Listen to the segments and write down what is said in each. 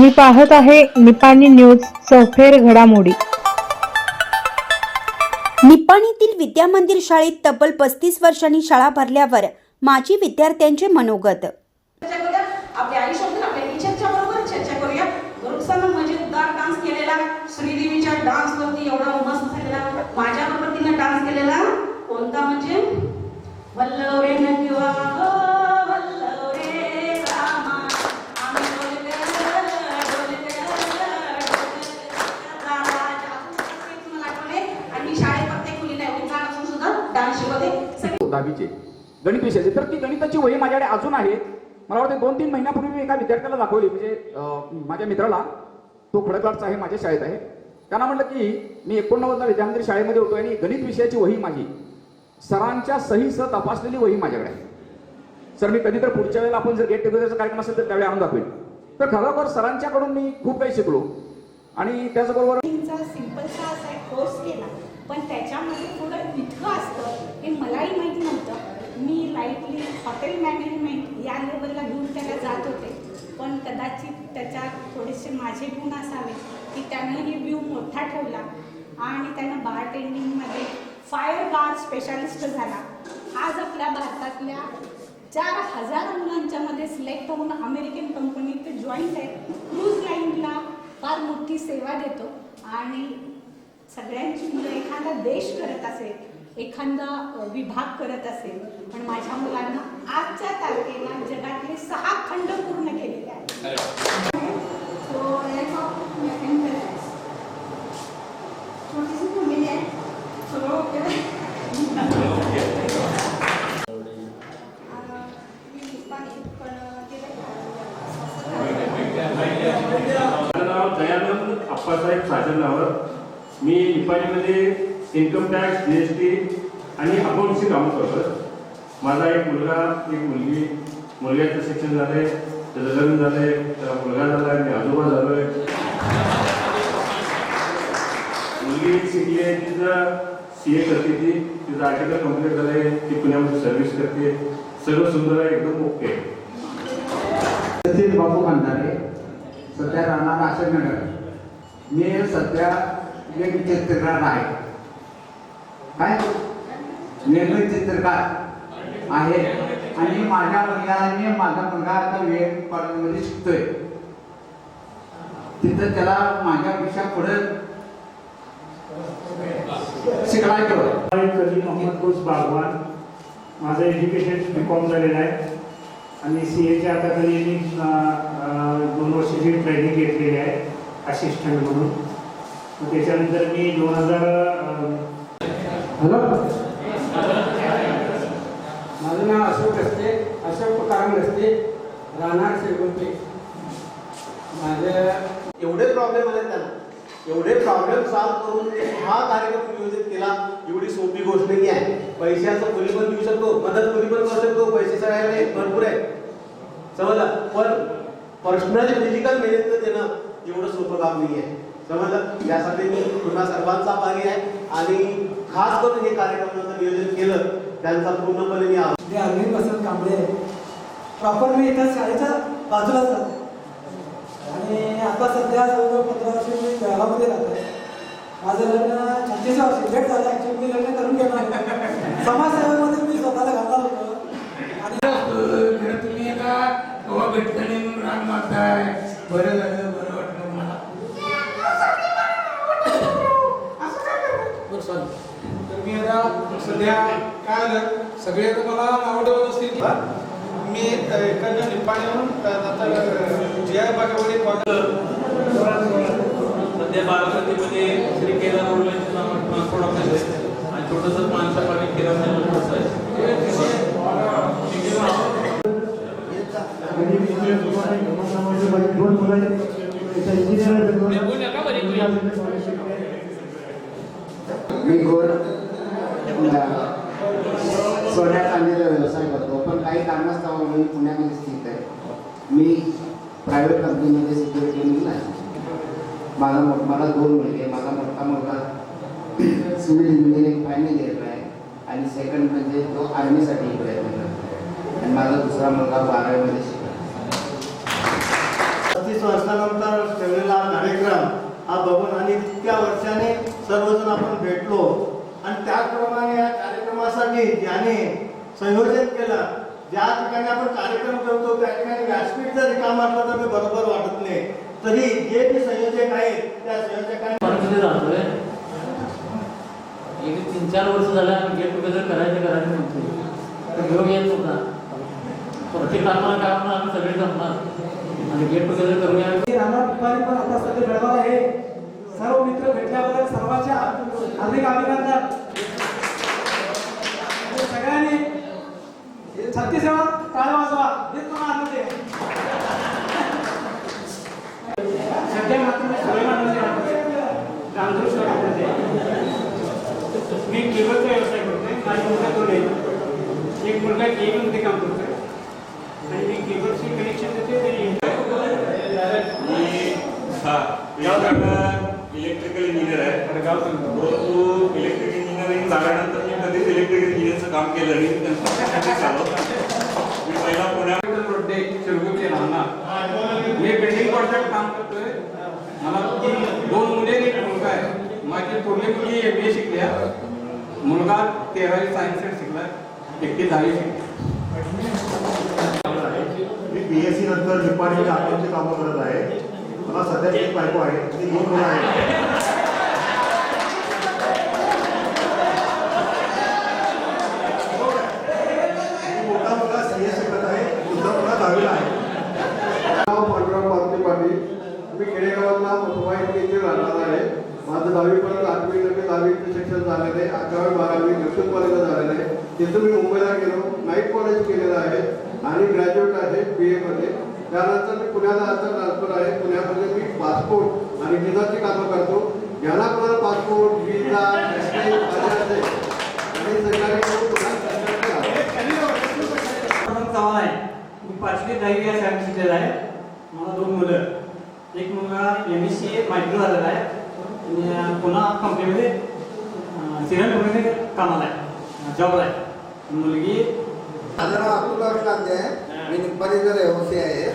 तुम्ही पाहत आहे निपाणी न्यूज चौफेर घडामोडी. निपाणीतील विद्यामंदिर शाळेत तब्बल पस्तीस वर्षांनी शाळा भरल्यावर माजी विद्यार्थ्यांचे मनोगत. चर्चा करूया आपल्या आयुष्याबद्दल आपल्या टीचरच्या बरोबर चर्चा करूया. वृक्षानं मजेदार डान्स केलेला. श्रीदेवीच्या डान्स वरती एवढा मस्त झालेला. माझ्या बरोबर तिने डान्स केलेला. कोणता म्हणजे? वल्लव दहावीचे गणित विषयाचे. तर ती गणिताची वही माझ्याकडे अजून आहे. मला वाटतं दोन तीन महिन्यापूर्वी मी एका विद्यार्थ्याला दाखवली. म्हणजे माझ्या मित्राला. तो खडकवाडचा आहे माझ्या शाळेत आहे. त्यांना म्हटलं की मी एकोणनव्वदला विद्यामंदिर शाळेमध्ये होतो आणि गणित विषयाची वही माझी. सरांच्या सहीसह तपासलेली वही माझ्याकडे आहे. सर मी कधी तर पुढच्या वेळेला आपण जर गेट टुगेदरचा कार्यक्रम असेल तर त्यावेळी आणून दाखवेल तर खरोखर सरांच्याकडून मी खूप काही शिकलो. आणि त्याचबरोबर सिंपलचा असा कोर्स केला. पण त्याच्यामध्ये थोडं इतकं असतं हे मलाही माहीत नव्हतं. मी लाईटली हॉटेल मॅनेजमेंट या लेवलला घेऊन त्याला जात होते. पण कदाचित त्याच्यात थोडेसे माझे गुण असावे की त्यानं रिव्ह्यू व्ह्यू मोठा ठेवला आणि त्यानं बार टेंडिंगमध्ये फायर बार स्पेशालिस्ट झाला. आज आपल्या भारतातल्या चार हजार मुलांच्यामध्ये सिलेक्ट होऊन अमेरिकन कंपनीत ते जॉईंट आहे. क्रूज लाईनला फार मोठी सेवा देतो. आणि सगळ्यांची मुलं एखादा देश करत असेल एखादा विभाग करत असेल पण माझ्या मुलांना आजच्या तारखेला जगातले सहा खंड पूर्ण केलेले आहेत. अप्पासाहेब साजनरावर मी निपाणीमध्ये income tax G S T आणि अकाउंटची काम करतो माझा एक मुलगा एक मुलगी मुलग्याचं शिक्षण झालंय त्याचं लग्न झालंय त्याला मुलगा झालाय मी आजोबा झालोय. मुलगी शिकली आहे तिचं सी ए करते ती तिचं आर्टिकल कंप्लीट झालंय ती पुण्यामध्ये सर्व्हिस करते. सर्व सुंदर आहे एकदम ओके सचिन बापू खंदारे सध्या राहणार आशयनगर मी सध्या एक चित्रकार आहे. काय? निर्मित चित्रकार आहे. आणि माझ्या मुलगाने माझा मुलगा आता वेळ कॉलेजमध्ये शिकतोय. तिथं त्याला माझ्यापेक्षा पुढे शिकवायचं केलं मोहम्मद घोष बागवान. माझं एज्युकेशन बी कॉम झालेलं आहे. आणि सी एच्या आता तरी मी दोन वर्षाची ट्रेनिंग घेतलेली आहे. असिस्टंट म्हणून. त्याच्यानंतर मी दोन हजार हॅलो? माझं नाव अशोक असते. अशोक तुकाराम असते. राहणार श्रीगोंदे माझं एवढे प्रॉब्लेम आले त्यांना एवढे प्रॉब्लेम सॉल्व्ह करून हा कार्यक्रम नियोजित केला. एवढी सोपी गोष्ट नाही आहे. पैशाचं कुणी पण देऊ शकतो. मदत कुणी पण करू शकतो. पैसे सगळ्याकडे भरपूर आहे. समजलं? पण पर्सनली फिजिकल मेहनत देणं एवढं सोपं काम नाही आहे. समजलं? त्यासाठी मी पुन्हा सर्वांचा आभारी आहे. आणि खास करून हे कार्यक्रमाचं नियोजन केलं त्यांचा पूर्णपणे मी आभार. अरविंद वसंत कांबळे प्रॉपर मी एका शाळेच्या बाजूलाच राहतो आणि आता सध्या जवळजवळ पंधरा वर्ष मी बेळगावमध्ये राहतो. माझं लग्न छत्तीस वर्ष लेट झालं ॲक्च्युली मी लग्न करून गेलो नाही समाजसेवेमध्ये मी स्वतःला घालणार होतो. आणि तुम्ही एका भेटताना म्हणून राग मारताय बरं झालं बरं वाटलं मला बरं चालेल. आता सध्या काय झालं? सगळे तुम्हाला आवडत असतील. मी इकडनं निपाणीहून नंतर जी आय बागेमध्ये सध्या बारामतीमध्ये श्री केदार उर्लांचे नाव ट्रान्सपोर्ट ऑफिस आहे आणि छोटंसं माणसा पाणी किराणा स्टोअर्स आहे मी गोड सोन्या चांदीचा व्यवसाय करतो पण काही कारणास्तव मी पुण्यामध्ये स्थित आहे मी प्रायव्हेट सिक्युरिटी म्हणून माझा मला दोन मुलगे माझा मोठा मुलगा सिव्हिल इंजिनिअरिंग फायनल इयरला आहे आणि सेकंड म्हणजे तो आर्मीसाठी प्रयत्न करतो आणि माझा दुसरा मुलगा बारावीमध्ये शिकतो पस्तीस वर्षानंतर हा बघून आणि इतक्या वर्षाने सर्वजण आपण भेटलो. आणि त्याचप्रमाणे या कार्यक्रमासाठी ज्याने संयोजन केलं ज्या ठिकाणी आपण कार्यक्रम करतो त्या ठिकाणी व्यासपीठ जर रिकाम असलं तर ते बरोबर तरी जे जे संयोजक आहेत त्या संयोजकांनी राहतोय. एक तीन चार वर्ष झालं आम्ही गेट टुगेदर करायचं करायचं म्हणतोय. तर योग येत होता प्रत्येक काय म्हणून आम्ही सगळे जमणार. आणि गेट टुगेदर करूया. राणा पिंपारी पण आता बेळगाव आहे. सर्व मित्र भेटल्याबद्दल सर्वांच्या हार्दिक अभिनंदन. सगळ्यांनी छत्तीस वेळा टाळ वाजवा. हेच मला आनंद आहे. सध्या मात्र मी सुलेमानमध्ये राहतो. गांधूरश्वरामध्ये मी केबलचा व्यवसाय करतोय. माझी मुलगा दोन आहे एक मुलगा केबलमध्ये काम करतोय. आणि मी केबलचे कनेक्शन देते ते इलेक्ट्रिकल इंजिनियर आहे. परंतु इलेक्ट्रिकल इंजिनिअरिंग झाल्यानंतर मी कधीच इलेक्ट्रिकल इंजिनिअरचं काम केलं नाही. मी पहिला पुण्यात रोडे चिरगुटे राहणार. मी बिल्डिंग प्रोजेक्ट काम करतोय. मला दोन मुले एक मुलगा आहे. माझी थोरली मुली एम बी ए शिकल्या मुलगा तेरावी सायन्स शिकला एकटी दहावी शिकली. मी बी एस सी नंतर डिपार्टमेंट अकाउंटची कामं करत आहे. मला सध्या एक बायको आहे. ती दोन मुलं आहेत मोठा मुलगा सी एस शिकत आहे दुसरा मुलगा दहावीला आहे नाव पांडुरंग मारुती पाटील मी खेडेगावातला मथुरा येथे राहणार आहे माझं दहावीपर्यंत आठवी नंतर दहावीचं शिक्षण झालेलं आहे. अकरावी बारावी नर्सिंग कॉलेजला झालेलं आहे. तिथून मी मुंबईला गेलो. नाईट कॉलेज केलेलं आहे आणि ग्रॅज्युएट आहे बी एमध्ये त्यानंतर मी पुण्याला आता ट्रान्सफर आहे. पुण्यामध्ये मी पासपोर्ट आणि विजाची कामं करतो. ज्याला कोणाला पासपोर्ट विजा आणि सरकारी. चव्हाण आहे. मी पाचवी दहावी या शाळेत शिकलेला आहे. मला दोन मुलं एक मुलगा एम एस सी मायक्रो झालेला आहे. पुन्हा कंपनीमध्ये सिरन कंपनीमध्ये कामाला आहे. जॉबला आहे. मुलगी माझं नाव अतुल आहे. मी निप्पाणीचा रहिवासी आहे.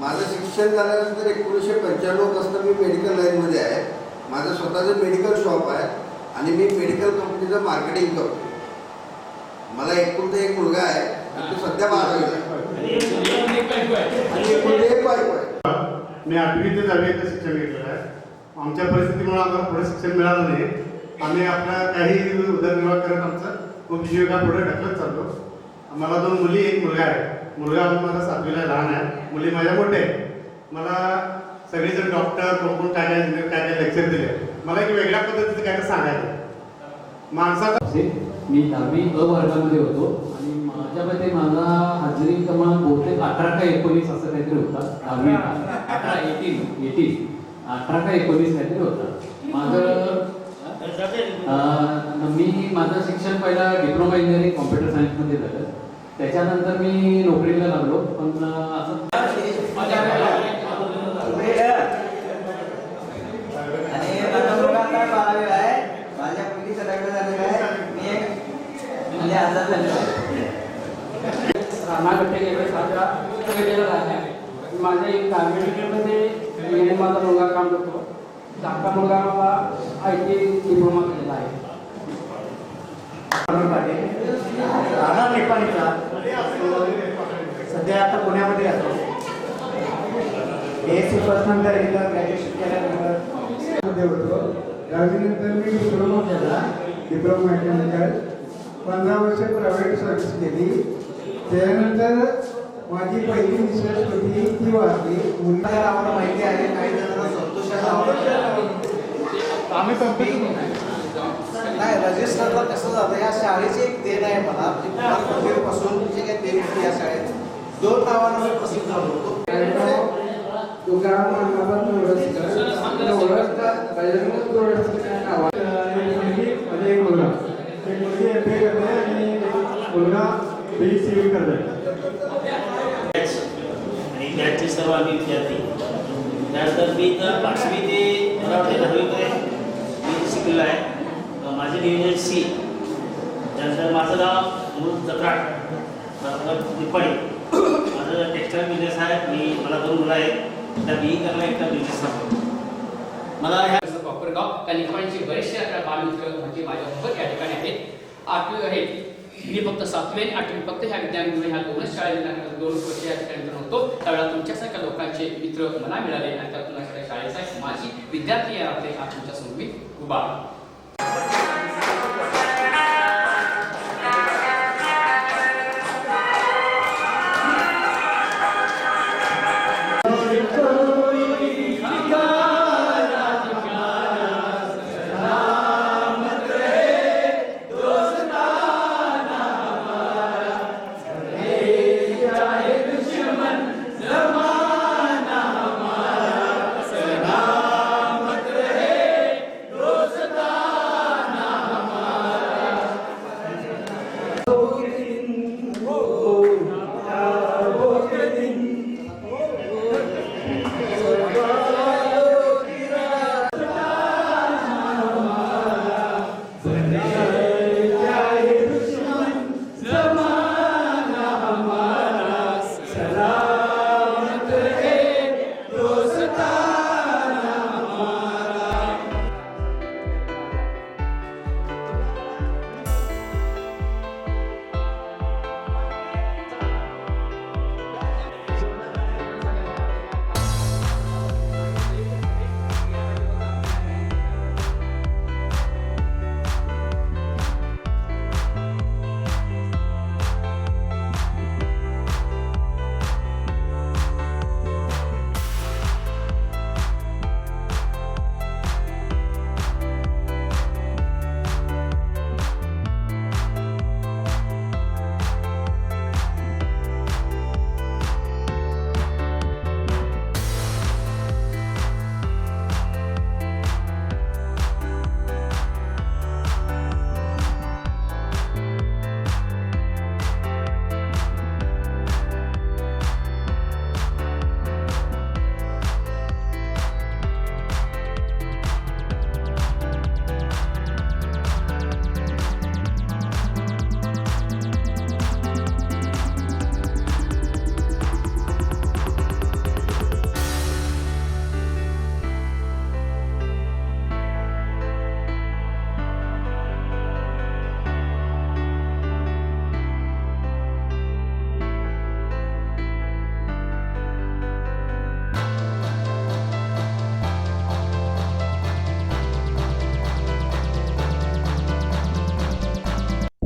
माझं शिक्षण झाल्यानंतर एकोणीसशे पंच्याण्णवपासून मी मेडिकल लाईनमध्ये आहे. माझं स्वतःचं मेडिकल शॉप आहे आणि मी मेडिकल कंपनीचं मार्केटिंग करतो मला एकुलता एक मुलगा आहे. आणि तो सध्या बारावीला आहे. आणि एकुलते एक बायको आहे. मी आठवी ते दहावी शिक्षण घेतलेलं आहे. आमच्या परिस्थितीमुळे आम्हाला पुढे शिक्षण मिळालं नाही. आम्ही आपला काही उदरनिर्वाह करत आमचा उपजीविका पुढे ढकलत चालतो मला दोन मुली एक मुलगा आहे. मुलगा माझा सातवीला लहान आहे. मुली माझ्या मोठे आहे मला सगळेजण डॉक्टर कोण कोण काय काय काय काय लेक्चर दिले. मला एक वेगळ्या पद्धतीचं काय सांगायचं माणसाचा मी दहावी अ वर्गामध्ये होतो आणि माझ्यामध्ये माझा हजेरी क्रमांक बहुतेक अठरा का एकोणीस असं काहीतरी होता. दहावी अठरा एटीन एटीन अठरा का एकोणीस काहीतरी होता. माझं मी माझं शिक्षण पहिला डिप्लोमा इंजिनिअरिंग कॉम्प्युटर सायन्समध्ये झालं. त्याच्यानंतर मी नोकरीला लागलो पण असं माझ्या एक म्हणजे मी माझा मुलगा काम करतो. धाकटा मुलगा मला आय टी डिप्लोमा केलेला आहे. राणा नेपाळीचा सध्या आता पुण्यामध्ये असतो बी एस सी फर्स्ट नंतर एकदा ग्रॅज्युएशन केल्यानंतर होतो दहावीनंतर मी डिप्लोमा केला डिप्लोमा केल्यानंतर पंधरा वर्ष प्रायव्हेट सर्व्हिस केली त्यानंतर माझी पहिली रिसर्च होती ती वाचली मुलगा आम्हाला माहिती आहे काही जणांना संतोषाला आवडत आम्ही कंपनी नाही रजिस्टरला कसं जातं या शाळेची एक देण आहे मला पासून जे काही देण होती या शाळेत. दोन नावांवर प्रसिद्ध झालो होतो. तुकाराम अण्णाबाद नवरसकर नवरसकर बजरंग नवरसकर एक मुलगा एक मुलगी ए करते आणि मुलगा बी सी व्ही करते आणि त्याचे सर्व आम्ही विद्यार्थी. त्यानंतर मी तर पाचवी ते मला वाटते दहावीपर्यंत मी शिकलेलो आहे. माझे डिव्हिजन सी. त्यानंतर माझं नाव मूळ जत्राट तालुका निपाणी माझं टेक्स्टाईल बिझनेस आहे. मी मला दोन मुलं आहेत. त्या बी करायला एकटा बिझनेस सांगतो मला ह्या कोपरगाव त्या निपाणीचे बरेचसे आता बालमित्र म्हणजे माझ्यासोबत या ठिकाणी आहेत. आठवी आहेत मी फक्त सातवी आणि आठवी फक्त ह्या विद्यार्थ्यांमुळे ह्या दोनच शाळेत दोन वर्ष या ठिकाणी होतो. त्यावेळेला तुमच्यासारख्या लोकांचे मित्र मला मिळाले आणि त्या अशा शाळेचा माझी विद्यार्थी या रात्री हा तुमच्यासमोर मी उभा